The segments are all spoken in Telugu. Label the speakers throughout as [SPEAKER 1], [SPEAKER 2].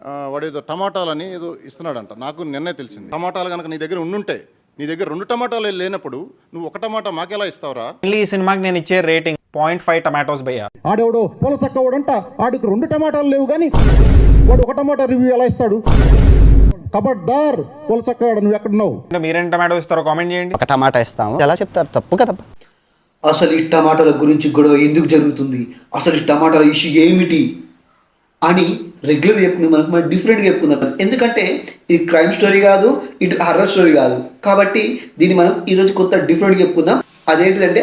[SPEAKER 1] ఆ, వాడు ఏదో టమాటాలని ఏదో ఇస్తున్నాడంట. నాకు నిన్నే తెలిసింది. టమాటాలు కనుక నీ దగ్గర ఉండుంటే నీ దగ్గర రెండు టమాటాలు లేనప్పుడు నువ్వు ఒక టమాటా మాకెలా ఇస్తావురా?
[SPEAKER 2] ఈ సినిమాకి నేను ఇచ్చే రేటింగ్ పాయింట్ ఫైవ్ టమాటోస్ భయ్య.
[SPEAKER 3] ఆడెవడో పొలసక్కవాడంట ఆడికి రెండు టమాటాలు లేవు కానీ వాడు ఒక టమాటా రివ్యూ ఎలా ఇస్తాడు? కబడ్దార్ పొలసక్కవాడు నువ్వు ఎక్కడున్నావు?
[SPEAKER 2] మీరేం టమాటో ఇస్తారో కామెంట్ చేయండి.
[SPEAKER 4] ఒక టమాటా ఇస్తాము. ఎలా చెప్తారు? తప్పు. కదా
[SPEAKER 5] అసలు ఈ టమాటాల గురించి గొడవ ఎందుకు జరుగుతుంది? అసలు ఈ టమాటాల ఇష్యూ ఏమిటి? అని రెగ్యులర్ చెప్పుకుని మనకు మనం డిఫరెంట్గా చెప్పుకుందాం. ఎందుకంటే ఇది క్రైమ్ స్టోరీ కాదు ఇటు హర్రర్ స్టోరీ కాదు. కాబట్టి దీన్ని మనం ఈరోజు కొత్త డిఫరెంట్గా చెప్పుకుందాం. అదేంటిదంటే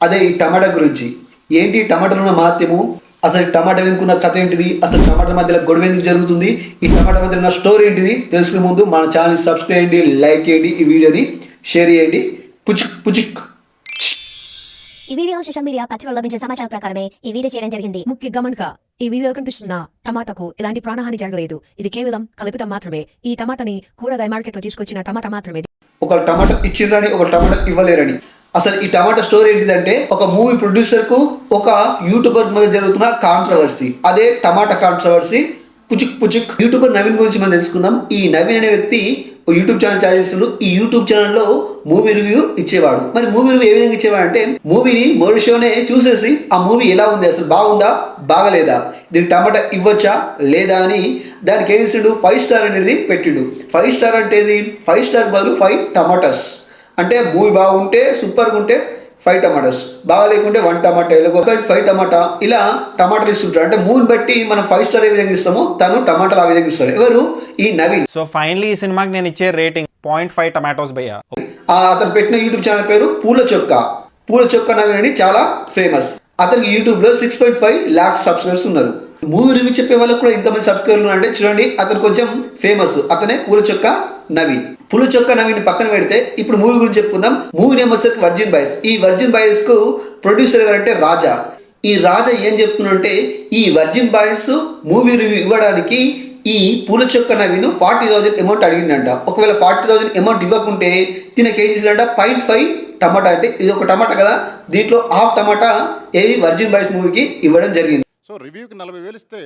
[SPEAKER 5] అదే ఈ టమాటా గురించి. ఏంటి ఈ టమాటాలో ఉన్న మాత్యము? అసలు టమాటా వెనుకున్న కథ ఏంటిది? అసలు టమాటా మధ్యలో గొడవ ఎందుకు జరుగుతుంది? ఈ టమాటా మధ్యలో ఉన్న స్టోరీ ఏంటిది? తెలుసుకునే ముందు మన ఛానల్ని సబ్స్క్రైబ్ చేయండి లైక్ చేయండి ఈ వీడియోని షేర్ చేయండి. పుచిక్ పుచిక్
[SPEAKER 6] ఈ వీడియో సోషల్ మీడియా పత్రికల్లో లభించిన సమాచారం ప్రకారమే ఈ వీడియో చేయడం జరిగింది.
[SPEAKER 7] ముఖ్య గమనిక ఈ వీడియోలో కనిపిస్తున్న టమాటాకు ఎలాంటి ప్రాణహాని జరగలేదు. ఇది కేవలం కలుపుతం మాత్రమే. ఈ టమాటాని కూరగాయ మార్కెట్లో తీసుకొచ్చిన టమాటా మాత్రమే.
[SPEAKER 5] ఒక టమాటా ఇచ్చిండ్రని ఒక టమాటా ఇవ్వలేరని. అసలు ఈ టమాటా స్టోరీ ఏంటిదంటే ఒక మూవీ ప్రొడ్యూసర్కు ఒక యూట్యూబర్ మధ్య జరుగుతున్న కాంట్రవర్సీ. అదే టమాటా కాంట్రవర్సీ. పుచుక్ పుచుక్ యూట్యూబర్ నవీన్ గురించి మనం తెలుసుకుందాం. ఈ నవీన్ అనే వ్యక్తి యూట్యూబ్ ఛానల్ ఛార్జ్ చేస్తుండు ఈ యూట్యూబ్ ఛానల్లో మూవీ రివ్యూ ఇచ్చేవాడు. మరి మూవీ రివ్యూ ఏ విధంగా ఇచ్చేవాడు అంటే మూవీని మొదటి షోనే చూసేసి ఆ మూవీ ఎలా ఉంది అసలు బాగుందా బాగలేదా దీనికి టమాటా ఇవ్వచ్చా లేదా అని దానికి ఏమి ఇస్తుండు ఫైవ్ స్టార్ అనేది పెట్టిండు. ఫైవ్ స్టార్ అంటే ఫైవ్ స్టార్ బదులు ఫైవ్ టమాటాస్ అంటే మూవీ బాగుంటే సూపర్గా ఉంటే ఫైవ్ టమాటాస్ బాగా లేకుంటే వన్ టమాటా లేకపోతే ఫైవ్ టమాటా ఇలా టమాటాలు ఇస్తుంటారు అంటే మూవీని బట్టి మనం ఫైవ్ స్టార్ ఏ విధంగా ఇస్తామో తను టమాటాలు ఆ విధంగా ఇస్తారు. ఎవరు? ఈ నవీన్.
[SPEAKER 2] సో ఫైనలీ ఈ సినిమాకి నేను ఇచ్చే రేటింగ్ పాయింట్ ఫైవ్ టమాటోస్ భయ్య.
[SPEAKER 5] అతను పెట్టిన యూట్యూబ్ ఛానల్ పేరు పూల చొక్క. పూల చొక్క నవీన్ అని చాలా ఫేమస్ అతనికి యూట్యూబ్లో six point five lakhs subscribers ఉన్నారు. మూవీ రివ్యూ చెప్పే వాళ్ళకి కూడా ఇంతమంది సబ్స్క్రైబర్లు అంటే చూడండి అతను కొంచెం ఫేమస్ అతనే పూల చొక్క నవీన్. పులు చొక్క నవీని పక్కన పెడితే ఇప్పుడు మూవీ గురించి చెప్పుకుందాం. మూవీ నేమ్ వచ్చేసరికి వర్జిన్ బాయ్స్ ఈ వర్జిన్ బాయ్స్కు ప్రొడ్యూసర్ ఎవరంటే రాజా. ఈ రాజా ఏం చెప్తున్నంటే ఈ వర్జిన్ బాయ్స్ మూవీ రివ్యూ ఇవ్వడానికి ఈ పూల చొక్క నవీను ఫార్టీ థౌజండ్ అమౌంట్ అడిగిందంట ఒకవేళ ఫార్టీ థౌజండ్ అమౌంట్ ఇవ్వకుంటే తినకి ఏం చేశాడంట? పాయింట్ ఫైవ్ టమాటా అంటే ఇది ఒక టమాటా కదా దీంట్లో హాఫ్ టమాటా ఏది వర్జిన్ బాయ్స్ మూవీకి ఇవ్వడం జరిగింది.
[SPEAKER 1] సో రివ్యూకి నలభై వేలు ఇస్తే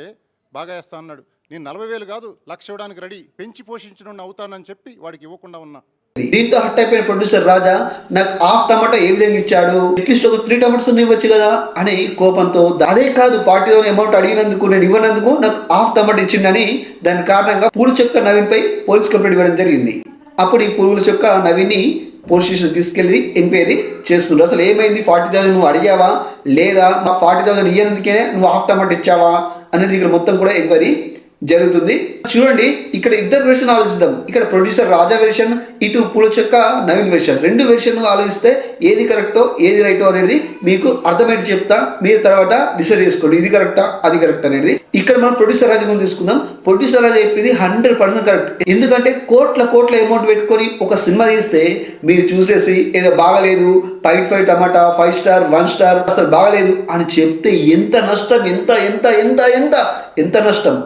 [SPEAKER 1] బాగా వేస్తా అన్నాడు. నేను నలభై వేలు కాదు లక్ష ఇవ్వడానికి రెడీ. పెంచి పోషించడం అవుతానని చెప్పి వాడికి ఇవ్వకుండా ఉన్నా.
[SPEAKER 5] దీంతో హట్ అయిపోయిన ప్రొడ్యూసర్ రాజా నాకు హాఫ్ టమాటా ఏ విధంగా ఇచ్చాడు. అట్లీస్ట్ ఒక త్రీ టమాటోస్ ఇవ్వచ్చు కదా అని కోపంతో అదే కాదు ఫార్టీ థౌసండ్ అమౌంట్ అడిగినందుకు నేను ఇవ్వనందుకు నాకు హాఫ్ టమాటా ఇచ్చిందని దాని కారణంగా పూల చొక్క నవీన్ పై పోలీస్ కంప్లైంట్ ఇవ్వడం జరిగింది. అప్పుడు ఈ పూల చొక్క నవీన్ని పోలీస్ స్టేషన్ తీసుకెళ్ళి ఎంక్వైరీ చేస్తుండ్రు. అసలు ఏమైంది? ఫార్టీ థౌసండ్ నువ్వు అడిగావా? లేదా మా ఫార్టీ థౌసండ్ ఇయ్యనందుకే నువ్వు హాఫ్ టమాటా ఇచ్చావా? అనేది ఇక్కడ మొత్తం కూడా ఎంక్వైరీ జరుగుతుంది. చూడండి ఇక్కడ ఇద్దరు వెర్షన్ ఆలోచిద్దాం. ఇక్కడ ప్రొడ్యూసర్ రాజా వెర్షన్ ఇటు పూలచొక్క నవీన్ వెర్షన్ రెండు వెర్షన్ ఆలోచిస్తే ఏది కరెక్టో ఏది రైటో అనేది మీకు అర్థమైంది చెప్తా. మీరు తర్వాత డిసైడ్ చేసుకోండి ఇది కరెక్టా అది కరెక్ట్ అనేది. ఇక్కడ మనం ప్రొడ్యూసర్ రాజా గురించి తీసుకుందాం ప్రొడ్యూసర్ రాజా చెప్పింది హండ్రెడ్ పర్సెంట్ కరెక్ట్ ఎందుకంటే కోట్ల కోట్ల అమౌంట్ పెట్టుకొని ఒక సినిమా తీస్తే మీరు చూసేసి ఏదో బాగలేదు పైట్ five tomato five star one star అసలు బాగలేదు అని చెప్తే ఎంత నష్టం ఎంత ఎంత ఎంత ఎంత ఎంత నష్టం?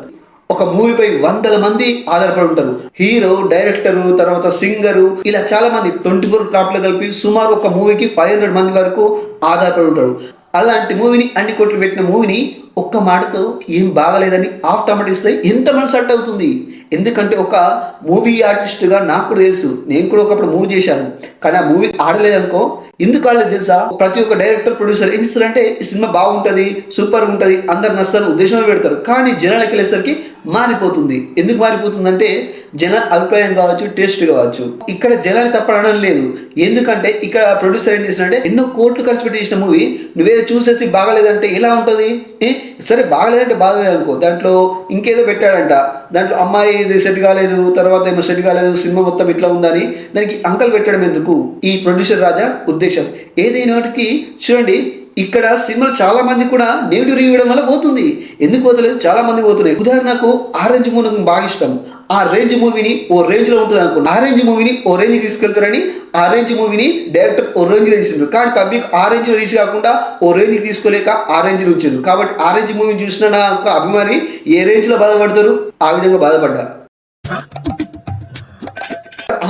[SPEAKER 5] ఒక మూవీపై వందల మంది ఆధారపడి ఉంటారు. హీరో డైరెక్టర్ తర్వాత సింగరు ఇలా చాలా మంది ట్వంటీ ఫోర్ క్రాఫ్ట్లో కలిపి సుమారు ఒక మూవీకి ఫైవ్ హండ్రెడ్ మంది వరకు ఆధారపడి ఉంటారు. అలాంటి మూవీని అన్ని కోట్లు పెట్టిన మూవీని ఒక్క మాటతో ఏం బాగలేదని ఆఫ్ టమాట ఇస్తే ఎంత మనసు అట్ అవుతుంది. ఎందుకంటే ఒక మూవీ ఆర్టిస్ట్గా నాకు కూడా తెలుసు నేను కూడా ఒకప్పుడు మూవీ చేశాను. కానీ ఆ మూవీ ఆడలేదనుకో ఎందుకు కాలేదు తెలుసా? ప్రతి ఒక్క డైరెక్టర్ ప్రొడ్యూసర్ ఏం చేస్తారంటే ఈ సినిమా బాగుంటుంది సూపర్ ఉంటుంది అందరు నస్తారు ఉద్దేశంలో పెడతారు. కానీ జనాలకి వెళ్ళేసరికి మారిపోతుంది. ఎందుకు మారిపోతుందంటే జన అభిప్రాయం కావచ్చు టేస్ట్ కావచ్చు. ఇక్కడ జనాన్ని తప్పడడం లేదు. ఎందుకంటే ఇక్కడ ప్రొడ్యూసర్ ఏం చేసినంటే ఎన్నో కోట్లు ఖర్చు పెట్టి చేసిన మూవీ నువ్వేదో చూసేసి బాగలేదంటే ఎలా ఉంటుంది? సరే బాగలేదంటే బాగలేదు అనుకో. దాంట్లో ఇంకేదో పెట్టాడంట. దాంట్లో అమ్మాయి ఇది సెట్ కాలేదు తర్వాత ఏమో సెట్ కాలేదు సినిమా మొత్తం ఇట్లా ఉందని దానికి అంకల్ పెట్టడం ఎందుకు? ఈ ప్రొడ్యూసర్ రాజా ఉద్దేశం ఏదైనటికి చూడండి ఇక్కడ సినిమాలు చాలా మంది కూడా నెగిటివ్ రివ్యూ ఇవ్వడం వల్ల పోతుంది. ఎందుకు పోతలేదు? చాలా మంది పోతున్నాయి ఉదాహరణకు ఆరెంజ్ మూవీ నాకు బాగా ఇష్టం. ఆ రేంజ్ మూవీని ఓ రేంజ్లో ఉంటుంది అనుకో ఆరెంజ్ మూవీని ఓ రేంజ్ తీసుకెళ్తారని ఆ రేంజ్ మూవీని డైరెక్టర్ ఓ రేంజ్లో తీసిండ్రు కానీ పబ్లిక్ ఆరెంజ్ రీచ్ కాకుండా ఓ రేంజ్ తీసుకోలేక ఆ రేంజ్ ఉంచారు కాబట్టి ఆరెంజ్ మూవీ చూసిన నా అభిమాని ఏ రేంజ్లో బాధపడతారు? ఆ విధంగా బాధపడ్డారు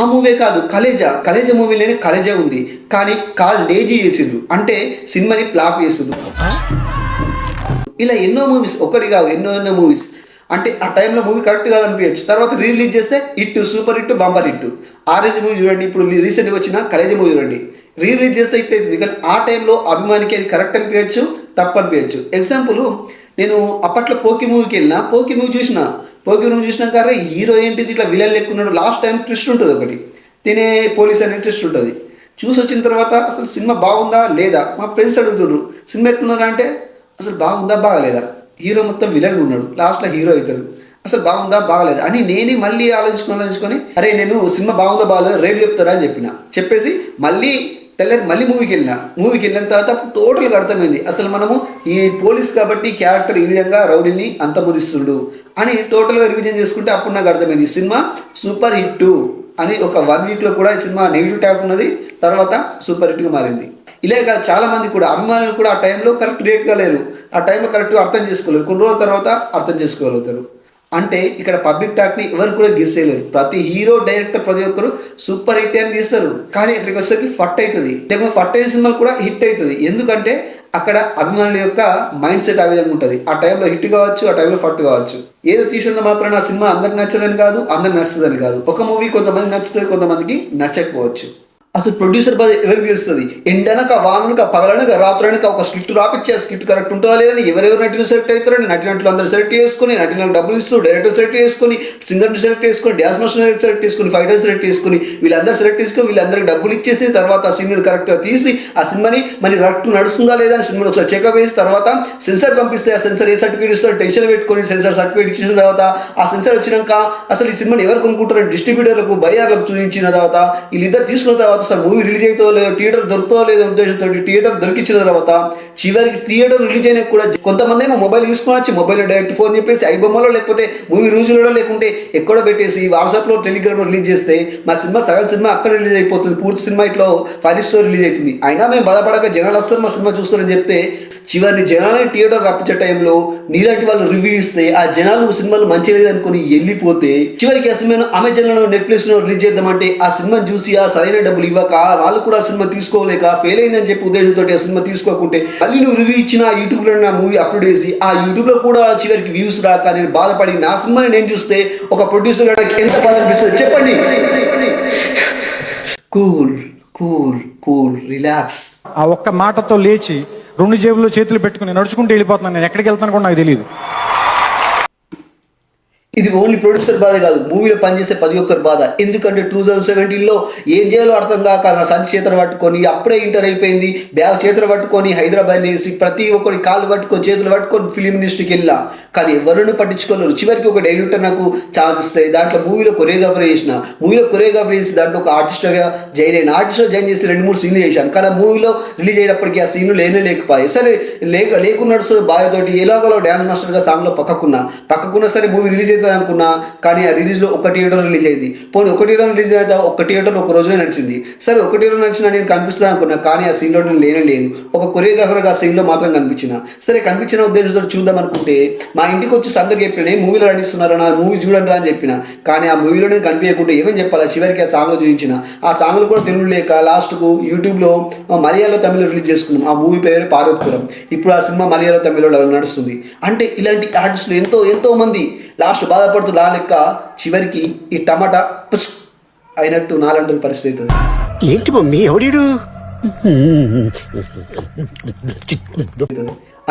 [SPEAKER 5] ఆ మూవీ కాదు కలేజా. కలేజా మూవీలోనే కలేజా ఉంది. కానీ కాల్ లేజీ చేసిండ్రు. అంటే సినిమాని ప్లాప్ చేసిండ్రు. ఇలా ఎన్నో మూవీస్ ఒకటి కాదు ఎన్నో ఎన్నో మూవీస్. అంటే ఆ టైంలో మూవీ కరెక్ట్ కాదు అనిపించచ్చు తర్వాత రిలీజ్ చేస్తే ఇట్టు super hit bumper hit. Orange movie చూడండి ఇప్పుడు రీసెంట్గా వచ్చిన కలేజీ మూవీ చూడండి. రీ రిలీజ్ చేస్తే హిట్ అవుతుంది. కానీ ఆ టైంలో అభిమానికి అది కరెక్ట్ అనిపించచ్చు తప్పు అనిపించచ్చు ఎగ్జాంపుల్ నేను అప్పట్లో పోకి మూవీకి వెళ్ళిన పోకి మూవీ చూసిన పోకి చూసినాక అరే హీరో ఏంటిది ఇట్లా విలన్ లెక్కున్నాడు లాస్ట్ టైం ట్విస్ట్ ఉంటుంది ఒకటి. తినే పోలీస్ అనే ట్విస్ట్ ఉంటుంది. చూసి వచ్చిన తర్వాత అసలు సినిమా బాగుందా లేదా? మా ఫ్రెండ్స్ అడుగుతున్నారు సినిమా ఎట్లున్నారా అంటే అసలు బాగుందా బాగలేదా? హీరో మొత్తం విలన్ ఉన్నాడు. లాస్ట్లో హీరో అవుతాడు. అసలు బాగుందా బాగలేదు? అని నేనే మళ్ళీ ఆలోచించుకొని ఆలోచించుకొని అరే నేను సినిమా బాగుందా బాగలేదు? రేపు చెప్తారా? అని చెప్పిన. చెప్పేసి మళ్ళీ తెల్లకి మళ్ళీ మూవీకి వెళ్ళిన. మూవీకి వెళ్ళిన తర్వాత టోటల్గా అర్థమైంది. అసలు మనము ఈ పోలీస్ కాబట్టి క్యారెక్టర్ ఈ విధంగా రౌడీని అంతమొదిస్తుండు. అని టోటల్గా రివిజన్ చేసుకుంటే అప్పుడు నాకు అర్థమైంది. ఈ సినిమా సూపర్ హిట్ అని ఒక వన్ వీక్లో కూడా ఈ సినిమా నెగిటివ్ ట్యాక్ ఉన్నది. తర్వాత సూపర్ హిట్గా మారింది. ఇలాగ చాలా మంది కూడా అభిమానులు కూడా ఆ టైంలో కరెక్ట్ రేట్గా లేరు. ఆ టైంలో కరెక్ట్గా అర్థం చేసుకోలేరు. కొన్ని రోజుల తర్వాత అర్థం చేసుకోగలుగుతారు. అంటే ఇక్కడ పబ్లిక్ టాక్ని ఎవరు కూడా గెస్ చేయలేరు. ప్రతి హీరో డైరెక్టర్ ప్రతి ఒక్కరు సూపర్ హిట్ అని తీస్తారు. కానీ ఇక్కడికి వచ్చేసరికి ఫట్ అవుతుంది. లేకపోతే ఫట్ అయిన సినిమాలు కూడా హిట్ అవుతుంది. ఎందుకంటే అక్కడ అభిమానుల యొక్క మైండ్ సెట్ ఆ విధంగా ఉంటుంది. ఆ టైంలో హిట్ కావచ్చు ఆ టైంలో ఫట్ కావచ్చు. ఏదో తీసుకున్న మాత్రం ఆ సినిమా అందరికి నచ్చదని కాదు అందరికి నచ్చదని కాదు. ఒక మూవీ కొంతమంది నచ్చుతుంది కొంతమందికి నచ్చకపోవచ్చు. అసలు ప్రొడ్యూసర్ బాధ ఎవరికి తెలుస్తుంది ఎండనక వాననక పగలనక రాత్రనక ఒక స్క్రిప్ట్ రాపిచ్చే స్క్రిప్ట్ కరెక్ట్ ఉంటుందా లేదని ఎవరెవరు నటిని సెలెక్ట్ అవుతారని నటినట్లు అందరూ సెలెక్ట్ చేసుకుని నటినకు డబ్బులు ఇస్తూ డైరెక్టర్ సెలెక్ట్ చేసుకుని సింగర్ని సెలెక్ట్ చేసుకుని డ్యాన్స్ మాస్టర్ సెలెక్ట్ చేసుకుని ఫైటర్ సెలెక్ట్ చేసుకుని వీళ్ళందరూ సెలెక్ట్ చేసుకుని వీళ్ళందరికి డబ్బులు ఇచ్చేసి తర్వాత ఆ సినిమాని కరెక్ట్గా తీసి ఆ సినిమాని మరి కరెక్ట్ నడుస్తుందా లేదా అని సినిమాని ఒకసారి చెకప్ చేసి తర్వాత సెన్సార్ పంపిస్తే ఆ సెన్సార్ ఏ సర్టిఫికేట్ ఇస్తారో టెన్షన్ పెట్టుకొని సెన్సార్ సర్టిఫికేట్ ఇచ్చిన తర్వాత ఆ సెన్సార్ వచ్చినాక అసలు ఈ సినిమాని ఎవరు కొనుక్కుంటారని డిస్ట్రిబ్యూటర్లకు బయ్యార్లకు చూపించిన తర్వాత వీళ్ళిద్దరు తీసుకున్న తర్వాత అసలు మూవీ రిలీజ్ అవుతో లేదో థియేటర్ దొరుకుతో లేదో ఉద్దేశంతో థియేటర్ దొరికించిన తర్వాత చివరికి థియేటర్ రిలీజ్ అయినా కూడా కొంతమంది ఏమో మొబైల్ తీసుకుని వచ్చి మొబైల్ డైరెక్ట్ ఫోన్ చెప్పేసి ఐబొమ్మలో లేకపోతే మూవీ రూజులలో లేకుంటే ఎక్కడో పెట్టేసి వాట్సాప్లో టెలిగ్రామ్లో రిలీజ్ చేస్తే మా సినిమా సగం సినిమా అక్కడ రిలీజ్ అయిపోతుంది. పూర్తి సినిమా ఇట్లా ఫైవ్ స్టోర్ రిలీజ్ అవుతుంది. అయినా మేము బాధపడక జనాలు వస్తారు మా సినిమా చూస్తారని చెప్తే చివరిని జనాలని థియేటర్ రప్పించే టైంలో నీలాంటి వాళ్ళు రివ్యూ ఇస్తే ఆ జనాలు సినిమాలు మంచి లేదనుకుని వెళ్ళిపోతే చివరికి ఆ సినిమాను అమెజాన్లో నెట్ఫ్లిక్స్లో రిలీజ్ చేద్దామంటే ఆ సినిమాను చూసి ఆ సరైన డబ్బులు ఇవ్వక వాళ్ళు కూడా ఆ సినిమా తీసుకోలేక ఫెయిల్ అయిందని చెప్పి ఉద్దేశంతో ఆ సినిమా తీసుకోకుంటే మళ్ళీ నువ్వు రివ్యూ ఇచ్చిన యూట్యూబ్లో నా మూవీ అప్లోడ్ చేసి ఆ యూట్యూబ్లో కూడా చివరికి వ్యూస్ రాక నేను బాధపడి నా సినిమాని నేను చూస్తే ఒక ప్రొడ్యూసర్ నాకు ఎంత బాధ అనిపిస్తుంది చెప్పండి. కూల్ కూల్ కూల్ రిలాక్స్
[SPEAKER 8] ఆ ఒక్క మాటతో లేచి రెండు జేబుల్లో చేతులు పెట్టుకుని నడుచుకుంటూ వెళ్ళిపోతున్నాను. నేను ఎక్కడికి వెళ్తాను కూడా నాకు తెలియదు
[SPEAKER 5] ఇది ఓన్లీ ప్రొడ్యూసర్ బాధ కాదు మూవీలో పనిచేసే ప్రతి ఒక్కరి బాధ. ఎందుకంటే టూ థౌజండ్ సెవెంటీన్లో ఏం చేయాలో అర్థం కాక నా సంచి చేతులు పట్టుకొని అప్పుడే ఇంటర్ అయిపోయింది. బ్యాగ్ చేతులు పట్టుకొని హైదరాబాద్ వేసి ప్రతి ఒక్కరి కాళ్ళు పట్టుకొని చేతులు పట్టుకొని ఫిలిం ఇండస్ట్రీకి వెళ్ళా కానీ ఎవరిని పట్టించుకోలేరు. చివరికి ఒక డైరెక్టర్ నాకు ఛాన్స్ ఇస్తాయి దాంట్లో మూవీలో కొరియోగ్రాఫర్ చేసిన. మూవీలో కొరియోగ్రాఫర్ చేసి దాంట్లో ఒక ఆర్టిస్ట్గా జాయిన్ అయిన. ఆర్టిస్ట్లో జాయిన్ చేసి రెండు మూడు సీన్లు చేశాను. కానీ ఆ మూవీలో రిలీజ్ అయినప్పటికీ ఆ సీన్లు లేనే లేకపోయాయి సరే లేక లేకున్నాడు బాధతోటి బాయ్తోటి ఎలాగోలో డ్యాన్స్ మాస్టర్గా సాంగ్లో పక్కకున్నా. పక్కకున్నా సరే మూవీ రిలీజ్ అవుతుంది అనుకున్నా కానీ ఆ రిలీజ్లో ఒక థియేటర్ రిలీజ్ అయింది. పోనీ ఒక థియేటర్ రిలీజ్ అయితే ఒక థియేటర్ ఒక రోజునే నడిచింది. సరే ఒక థియేటర్ నడిచిన నేను కనిపిస్తాను అనుకున్నా కానీ ఆ సీన్లో నేను లేనే లేదు. ఒక కొరియోగ్రాఫర్గా ఆ సీన్లో మాత్రం కనిపించిన. సరే కనిపించిన ఉద్దేశంతో చూద్దాం అనుకుంటే మా ఇంటికి వచ్చి అందరికి చెప్పిన నేను మూవీలో నటిస్తున్నారా నా మూవీ చూడండి అని చెప్పిన. కానీ ఆ మూవీలో నేను కనిపించకుండా ఏమని చెప్పాలా? చివరికి ఆ సాంగ్లో చూపించిన. ఆ సాంగ్లు కూడా తెలుగు లేక లాస్ట్కు యూట్యూబ్లో మలయాళ తమిళ రిలీజ్ చేసుకున్నాం. ఆ మూవీ పేరు పార్వత్పురం. ఇప్పుడు ఆ సినిమా మలయాళ తమిళలో నడుస్తుంది. అంటే ఇలాంటి ఆర్టిస్టులు ఎంతో ఎంతో మంది లాస్ట్ బాధపడుతూ లా లెక్క చివరికి ఈ టమాటా పుస్ అయినట్టు నాలంటి పరిస్థితి అవుతుంది.
[SPEAKER 9] ఏంటి మమ్మీ ఎవడీడు?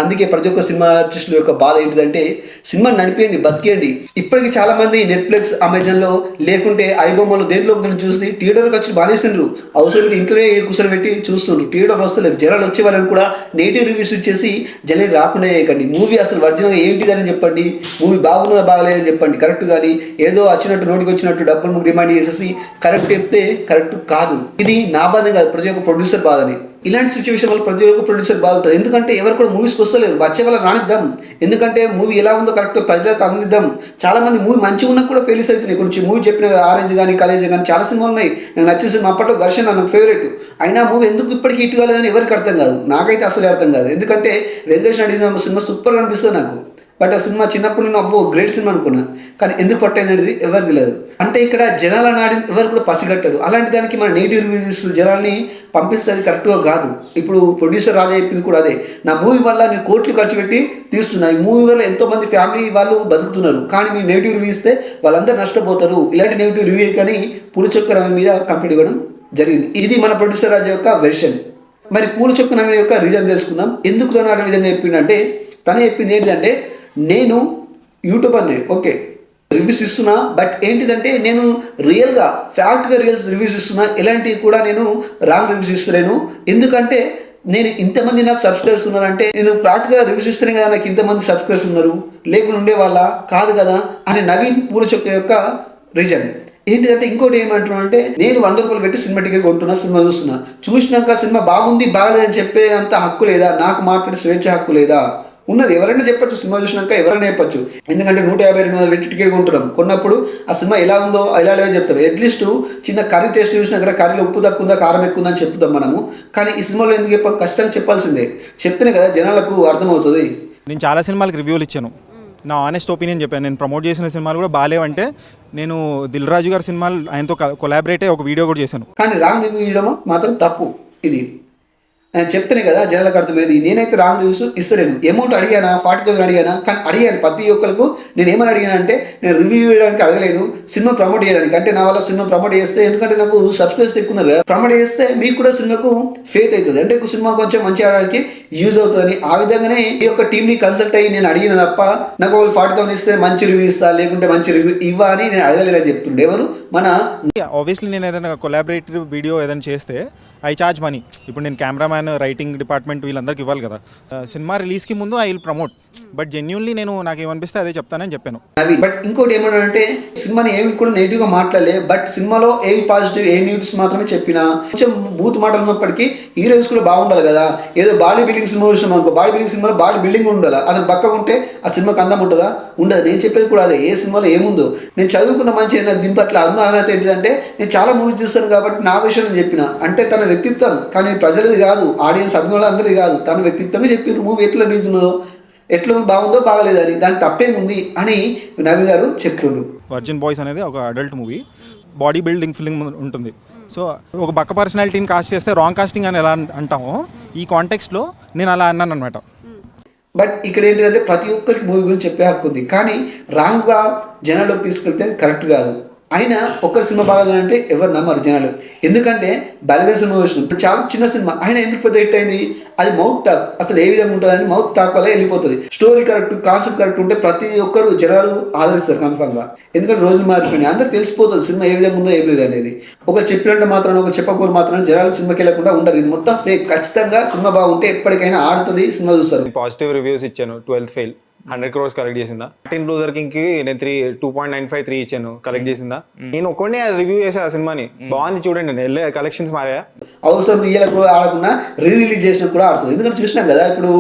[SPEAKER 5] అందుకే ప్రతి ఒక్క సినిమా ఆర్టిస్టుల యొక్క బాధ ఏంటిదంటే సినిమా నడిపేయండి బతికేయండి. ఇప్పటికి చాలామంది నెట్ఫ్లిక్స్ అమెజాన్లో లేకుంటే ఐబొమ్మలో దేంట్లో చూసి థియేటర్కి వచ్చి బానేస్తుండ్రు. అవసరం ఇంట్లోనే కూర్చొని పెట్టి చూస్తుండ్రు. థియేటర్ వస్తలేదు జనాలు వచ్చే వాళ్ళని కూడా నెగిటివ్ రివ్యూస్ ఇచ్చేసి జనాలు రాకుండా చేయకండి. మూవీ అసలు ఒరిజినల్గా ఏంటిదని చెప్పండి. మూవీ బాగున్నదా బాగలేదని చెప్పండి. కరెక్ట్ కానీ ఏదో వచ్చినట్టు నోటికి వచ్చినట్టు డబ్బులు డిమాండ్ చేసేసి కరెక్ట్ చెప్తే కరెక్ట్ కాదు. ఇది నా బాధ కాదు ప్రతి ఒక్క ప్రొడ్యూసర్ బాధని. ఇలాంటి సిచ్యువేషన్ వల్ల ప్రతి ఒక్క ప్రొడ్యూసర్ బాగుంటారు. ఎందుకంటే ఎవరు కూడా మూవీస్కి వస్తలేరు. వచ్చే వాళ్ళ రానిద్దాం. ఎందుకంటే మూవీ ఎలా ఉందో కరెక్ట్ ప్రజలకు అందిద్దాం. చాలామంది మూవీ మంచిగా ఉన్నా కూడా ఫెయిల్స్ అవుతున్నాయి. కొంచెం మూవీ చెప్పిన కదా ఆరెంజ్ కానీ కాలేజ్ కానీ చాలా సినిమాలు ఉన్నాయి. నాకు నచ్చిన సినిమా అప్పట్లో ఘర్షణ నాకు ఫేవరెట్ అయినా మూవీ ఎందుకు ఇప్పటికీ ఇటు కాలేదని ఎవరికి అర్థం కాదు. నాకైతే అసలు అర్థం కాదు. ఎందుకంటే వెంకటేష్ నటించిన సినిమా సూపర్గా అనిపిస్తుంది నాకు. బట్ ఆ సినిమా చిన్నప్పుడు నేను అబ్బో గ్రేట్ సినిమా అనుకున్నా. కానీ ఎందుకు కొట్టేది అనేది ఎవరు తెలియదు. అంటే ఇక్కడ జనాల నాడి ఎవరు కూడా పసిగట్టారు. అలాంటి దానికి మన నెగిటివ్ రివ్యూస్ జనాల్ని పంపిస్తుంది కరెక్ట్గా కాదు. ఇప్పుడు ప్రొడ్యూసర్ రాజా చెప్పింది కూడా అదే. నా మూవీ వల్ల నేను కోట్లు ఖర్చు పెట్టి తీస్తున్నా. ఈ మూవీ వల్ల ఎంతోమంది ఫ్యామిలీ వాళ్ళు బతుకుతున్నారు. కానీ మీరు నెగిటివ్ రివ్యూ ఇస్తే వాళ్ళందరూ నష్టపోతారు. ఇలాంటి నెగిటివ్ రివ్యూ కానీ పులిచొక్క రవి మీద కంప్లీట్ ఇవ్వడం జరిగింది. ఇది మన ప్రొడ్యూసర్ రాజా యొక్క వెర్షన్ మరి పూల చొక్కన యొక్క రీజన్ తెలుసుకుందాం. ఎందుకు తను విధంగా చెప్పిండంటే తను చెప్పింది ఏంటంటే నేను యూట్యూబర్ని ఓకే. రివ్యూస్ ఇస్తున్నా బట్ ఏంటిదంటే నేను రియల్గా ఫ్యాక్ట్గా రియల్స్ రివ్యూస్ ఇస్తున్నా ఇలాంటివి కూడా నేను రాంగ్ రివ్యూస్ ఇస్తలేను. ఎందుకంటే నేను ఇంతమంది నాకు సబ్స్క్రైబర్స్ ఉన్నారంటే నేను ఫ్లాట్గా రివ్యూస్ ఇస్తేనే కదా నాకు ఇంతమంది సబ్స్క్రైబర్స్ ఉన్నారు. లేకుండా ఉండేవాళ్ళ? కాదు కదా అని నవీన్ పూలచొక్క యొక్క రీజన్. ఏంటిదంటే ఇంకోటి ఏమంటున్నా అంటే నేను వంద రూపాయలు పెట్టి సినిమా టికెట్ కొంటున్నా సినిమా చూస్తున్నా. చూసినాక సినిమా బాగుంది బాగలేదని చెప్పే అంత హక్కు లేదా? నాకు మార్కెట్ స్వేచ్ఛ హక్కు లేదా? ఉన్నది. ఎవరైనా చెప్పొచ్చు సినిమా చూసినాక ఎవరైనా చెప్పొచ్చు. ఎందుకంటే నూట యాభై రెండు వందలు పెట్టి టికెట్ కొంటున్నాం. కొన్నప్పుడు ఆ సినిమా ఎలా ఉందో ఎలా లేదో చెప్తారు. అట్లీస్ట్ చిన్న కర్రీ టేస్ట్ చూసినా కూడా కర్రీలో ఉప్పు తక్కువ ఉందా కారం ఎక్కువ ఉందా అని చెప్తాం మనము. కానీ ఈ సినిమాలో ఎందుకు చెప్పాం? ఖచ్చితంగా చెప్పాల్సిందే. చెప్తేనే కదా జనాలకు అర్థమవుతుంది.
[SPEAKER 2] నేను చాలా సినిమాలకు రివ్యూలు ఇచ్చాను. నా ఆనెస్ట్ ఒపీనియన్ చెప్పాను. నేను ప్రమోట్ చేసిన సినిమాలు కూడా బాగాలేవంటే నేను దిల్ రాజు గారి సినిమాలు ఆయనతో కొలాబరేట్ అయ్యి ఒక వీడియో కూడా చేశాను.
[SPEAKER 5] కానీ రాంగ్ రివ్యూ ఇవ్వడం మాత్రం తప్పు. ఇది నేను చెప్తేనే కదా జనాలకు అర్థమయ్యేది. నేనైతే రాంగ్ రివ్యూస్ ఇస్తలేను. అమౌంట్ అడిగానా? ఫార్టీ థౌసండ్ అడిగానా? కానీ అడిగాను ప్రతి ఒక్కరికి నేను ఏమని అడిగాను అంటే నేను రివ్యూ చేయడానికి అడగలేను. సినిమా ప్రమోట్ చేయడానికి. అంటే నా వల్ల సినిమా ప్రమోట్ చేస్తే ఎందుకంటే నాకు సబ్స్క్రైబర్స్ ఎక్కువ ఉన్నారు ప్రమోట్ చేస్తే మీకు కూడా సినిమాకు ఫేత్ అవుతుంది. అంటే సినిమా కొంచెం మంచి ఆడడానికి యూజ్ అవుతుంది ఆ విధంగానే ఈ యొక్క టీంని కన్సల్ట్ అయ్యి నేను అడిగిన తప్ప నాకు వాళ్ళు ఫార్టీ థౌసండ్ ఇస్తే మంచి రివ్యూ ఇస్తా లేకుంటే మంచి రివ్యూ ఇవ్వ అని నేను అడగలేదని చెప్తుండే. ఎవరు? మన
[SPEAKER 2] ఆబ్వియస్లీ నేను ఏదైనా కొలాబరేటివ్ వీడియో ఏదైనా చేస్తే ఐ చార్జ్ మనీ ఇప్పుడు నేను కెమెరామ్యాన్ రైటింగ్ డిపార్ట్మెంట్ వీళ్ళందరికీ ఇవ్వాలి కదా. సినిమా రిలీజ్కి ముందు I will promote but genuinely నేను నాకు ఏమనిపిస్తే అదే చెప్తానని చెప్పాను.
[SPEAKER 5] అవి బట్ ఇంకోటి ఏమన్నా అంటే సినిమాని ఏమి కూడా నెగిటివ్గా మాట్లాడలే బట్ సినిమాలో ఏవి పాజిటివ్ ఏ న్యూస్ మాత్రమే చెప్పిన కొంచెం బూత్ మాటలు ఉన్నప్పటికీ హీరోయిన్స్ కూడా బాగుండాలి కదా. ఏదో బాడీ బిల్డింగ్ సినిమా చూసినాం అనుకో బాడీ బిల్డింగ్ సినిమాలో బాడీ బిల్డింగ్ ఉండాలి? అతను పక్కగా ఉంటే ఆ సినిమాకి అందం ఉంటుందా? ఉండదు. నేను చెప్పేది కూడా అదే. ఏ సినిమాలో ఏముందో. నేను చదువుకున్న మంచి నాకు దీని పట్ల అన్న అర్హత ఏంటిదంటే నేను చాలా మూవీస్ చూస్తాను కాబట్టి నా విషయం నేను చెప్పిన. అంటే తన వ్యక్తిత్వం కానీ ప్రజలది కాదు. ఆడియన్స్ అభిమానులు అందరిది కాదు తన వ్యక్తిత్వంగా చెప్పిన మూవీ ఎట్లా ఉన్నదో ఎట్లా బాగుందో బాగలేదని దానికి తప్పేముంది అని నవీన్ గారు చెప్తుండ్రు.
[SPEAKER 2] వర్జిన్ బాయ్స్ అనేది ఒక adult movie body building filling ఉంటుంది. సో ఒక బక్క పర్సనాలిటీని కాస్ట్ చేస్తే రాంగ్ కాస్టింగ్ అని ఎలా అంటామో ఈ కాంటెక్స్ట్లో నేను అలా అన్నాను అనమాట
[SPEAKER 5] బట్ ఇక్కడ ఏంటిదంటే ప్రతి ఒక్కరికి మూవీ గురించి చెప్పే హక్కు ఉంది. కానీ రాంగ్గా జనాల్లోకి తీసుకెళ్తే కరెక్ట్ కాదు. అయినా ఒక్కరి సినిమా బాగాలంటే ఎవరు నమ్మరు జనాలు. ఎందుకంటే బలగ సినిమా చూసినాం. ఇప్పుడు చాలా చిన్న సినిమా. అయినా ఎందుకు పెద్ద హిట్ అయింది? అది మౌత్ టాక్ అసలు ఏ విధంగా ఉంటుందని మౌత్ టాక్ వల్ల వెళ్ళిపోతుంది. స్టోరీ కరెక్ట్ కాన్సెప్ట్ కరెక్ట్ ఉంటే ప్రతి ఒక్కరు జనాలు ఆదరిస్తారు కన్ఫామ్గా ఎందుకంటే రోజులు మారిపోయినాయి. అందరు తెలిసిపోతుంది సినిమా ఏ విధంగా ఉందో ఏం లేదు అనేది. ఒక చెప్పినట్టు మాత్రం ఒక చెప్పకూడదు మాత్రం జనాలు సినిమాకి వెళ్ళకుండా ఉండరు. ఇది మొత్తం ఫేక్ ఖచ్చితంగా సినిమా బాగుంటే ఎప్పటికైనా ఆడుతుంది సినిమా చూస్తారు.
[SPEAKER 9] పాజిటివ్ రివ్యూస్ ఇచ్చాను. Twelfth fail hundred crores collect చేసిందా? మార్టిన్ లూథర్ కింగ్కి నేను three two point nine five three ఇచ్చాను కలెక్ట్ చేసిందా? నేను ఒక్కడే రివ్యూ చేసా ఆ సినిమాని. బాగుంది చూడండి నేను వెళ్ళే కలెక్షన్స్ మారాయా?
[SPEAKER 5] అవసరం కూడా ఆడకుండా రీ రిలీజ్ చేసినా కూడా ఆడుతుంది. ఎందుకంటే చూసినాం కదా ఇప్పుడు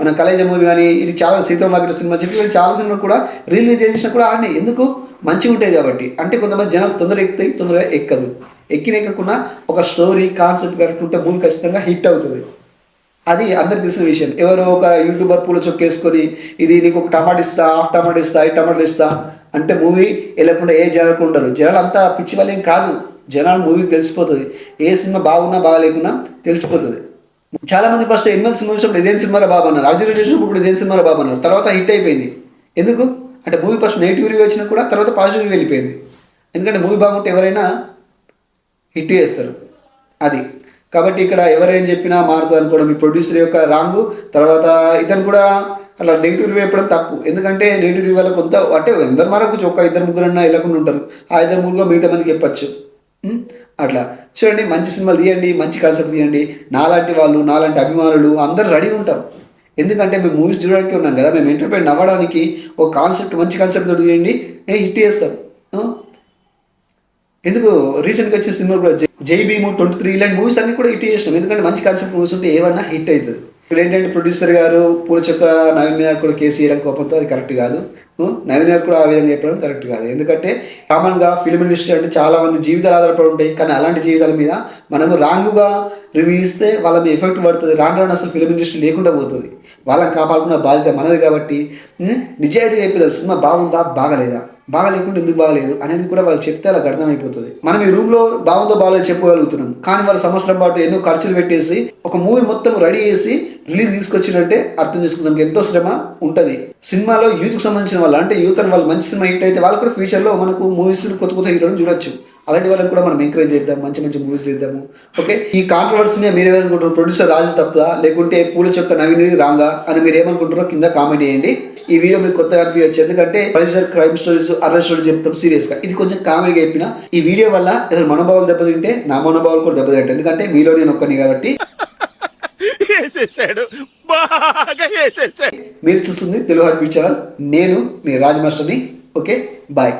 [SPEAKER 5] మన కలేజ మూవీ కానీ ఇది చాలా సీతం మార్కెట్ సినిమా చెప్పి చాలా సినిమాలు కూడా రిలీజ్ చేసినా కూడా ఆడినాయి. ఎందుకు? మంచిగా ఉంటాయి కాబట్టి. అంటే కొంతమంది జనాలు తొందరగా ఎక్కుతాయి తొందరగా ఎక్కదు. ఎక్కిన ఎక్కకుండా ఒక స్టోరీ కాన్సెప్ట్ కరెక్ట్ ఉంటే మూవీ ఖచ్చితంగా హిట్ అవుతుంది. అది అందరికి తెలిసిన విషయం. ఎవరో ఒక యూట్యూబర్ పూల చొక్కేసుకొని ఇది నీకు ఒక టమాటా ఇస్తా హాఫ్ టమాటా ఇస్తా ఈ టమాటా ఇస్తా అంటే మూవీ వెళ్ళకుండా ఏ జనాలకు ఉండరు. జనాలు అంతా పిచ్చి వాళ్ళేం కాదు. జనాలు మూవీకి తెలిసిపోతుంది. ఏ సినిమా బాగున్నా బాగాలేకున్నా తెలిసిపోతుంది. చాలా మంది ఫస్ట్ ఎనిమిది సినిమా చూసినప్పుడు ఇదేం సినిమా బాబు అన్నారు. రాజు చూసినప్పుడు ఇప్పుడు ఇదేం సినిమా బాబు అన్నారు. తర్వాత హిట్ అయిపోయింది. ఎందుకు? అంటే మూవీ ఫస్ట్ నెగిటివ్ రివ్యూ వచ్చినా కూడా తర్వాత పాజిటివ్ రివ్యూ వెళ్ళిపోయింది. ఎందుకంటే మూవీ బాగుంటే ఎవరైనా హిట్ చేస్తారు. అది. కాబట్టి ఇక్కడ ఎవరేం చెప్పినా మారుతుంది అనుకోవడం ఈ ప్రొడ్యూసర్ యొక్క రాంగు. తర్వాత ఇతను కూడా అట్లా నెగిటివ్ రివ్యూ ఇవ్వడం తప్పు. ఎందుకంటే నెగిటివ్ రివ్యూ వల్ల కొంత అంటే ఇద్దరు మనకు ఒక ఇద్దరు ముగ్గురన్నా వెళ్ళకుండా ఉంటారు. ఆ ఇద్దరు ముగ్గురు మిగతా మందికి చెప్పచ్చు. అట్లా. చూడండి మంచి సినిమాలు తీయండి మంచి కాన్సెప్ట్ తీయండి. నాలాంటి వాళ్ళు నాలాంటి అభిమానులు అందరు రెడీ ఉంటాం. ఎందుకంటే మేము మూవీస్ చూడడానికి ఉన్నాం కదా. మేము ఎంటర్టైన్ అవ్వడానికి ఒక కాన్సెప్ట్ మంచి కాన్సెప్ట్ చేయండి తీయండి. హిట్ చేస్తాం. ఎందుకు? రీసెంట్గా వచ్చిన సినిమా కూడా జై- భీము ట్వంటీ త్రీ ఇలాంటి మూవీస్ అన్ని కూడా హిట్ చేసినాం. ఎందుకంటే మంచి కాన్సెప్ట్ మూవీస్ ఉంటే ఏమన్నా హిట్ అవుతుంది. ఇక్కడ ఏంటంటే ప్రొడ్యూసర్ గారు పూల చొక్క నవీన్ మీద కూడా కేసు కోపంతో అది కరెక్ట్ కాదు. ఉం? నవీన్ గారు కూడా ఆ విధంగా చెప్పడం కరెక్ట్ కాదు. ఎందుకంటే కామన్గా ఫిల్మ్ ఇండస్ట్రీ అంటే చాలా మంది జీవితాలు ఆధారపడి ఉంటాయి. కానీ అలాంటి జీవితాల మీద మనము రాంగుగా రివ్యూ ఇస్తే వాళ్ళ మీద ఎఫెక్ట్ పడుతుంది. రాను రాను అసలు ఫిల్మ్ ఇండస్ట్రీ లేకుండా పోతుంది. వాళ్ళని కాపాడుకున్న బాధ్యత మనది కాబట్టి నిజాయితీగా చెప్పారు సినిమా బాగుందా? బాగలేదా? బాగలేకుండా ఎందుకు బాగలేదు అనేది కూడా వాళ్ళు చెప్తే వాళ్ళకి అర్థమైపోతుంది. మనం ఈ రూమ్లో బాగుందో బాగాలేదు చెప్పగలుగుతున్నాం. కానీ వాళ్ళు సంవత్సరం పాటు ఎన్నో ఖర్చులు పెట్టేసి ఒక మూవీ మొత్తం రెడీ చేసి రిలీజ్ తీసుకొచ్చినట్టే అర్థం చేసుకుందాం. ఎంతో శ్రమ ఉంటుంది. సినిమాలో యూత్కు సంబంధించిన వాళ్ళు అంటే యూత్ వాళ్ళు మంచి సినిమా హిట్ అయితే వాళ్ళు కూడా ఫ్యూచర్లో మనకు మూవీస్ కొత్త కొత్త హీరోలు చూడొచ్చు. అలాంటి వాళ్ళకి కూడా మనం ఎంకరేజ్ చేద్దాం. మంచి మంచి మూవీస్ చేద్దాము. ఓకే ఈ కాంట్రవర్సీని మీరు ఏమనుకుంటారు ప్రొడ్యూసర్ రాజు తప్ప లేకుంటే పూల చొక్క నవీన్ రాంగా అని మీరు ఏమనుకుంటారో కింద కామెంట్ చేయండి. ఈ వీడియో మీకు కొత్తగా అనిపించచ్చు. ఎందుకంటే producer crime stories horror stories చెప్తాం సీరియస్గా. ఇది కొంచెం కామెడీగా చెప్పిన. ఈ వీడియో వల్ల ఏదైనా మనోభావాలు దెబ్బతింటే నా మనోభావాలు కూడా దెబ్బతింటాయి. ఎందుకంటే మీలో నేను ఒక్కని కాబట్టి. మీరు చూస్తుంది తెలుగు హార్ట్ ఛానల్ నేను మీ రాజ్ మాస్టర్ని ఓకే? బాయ్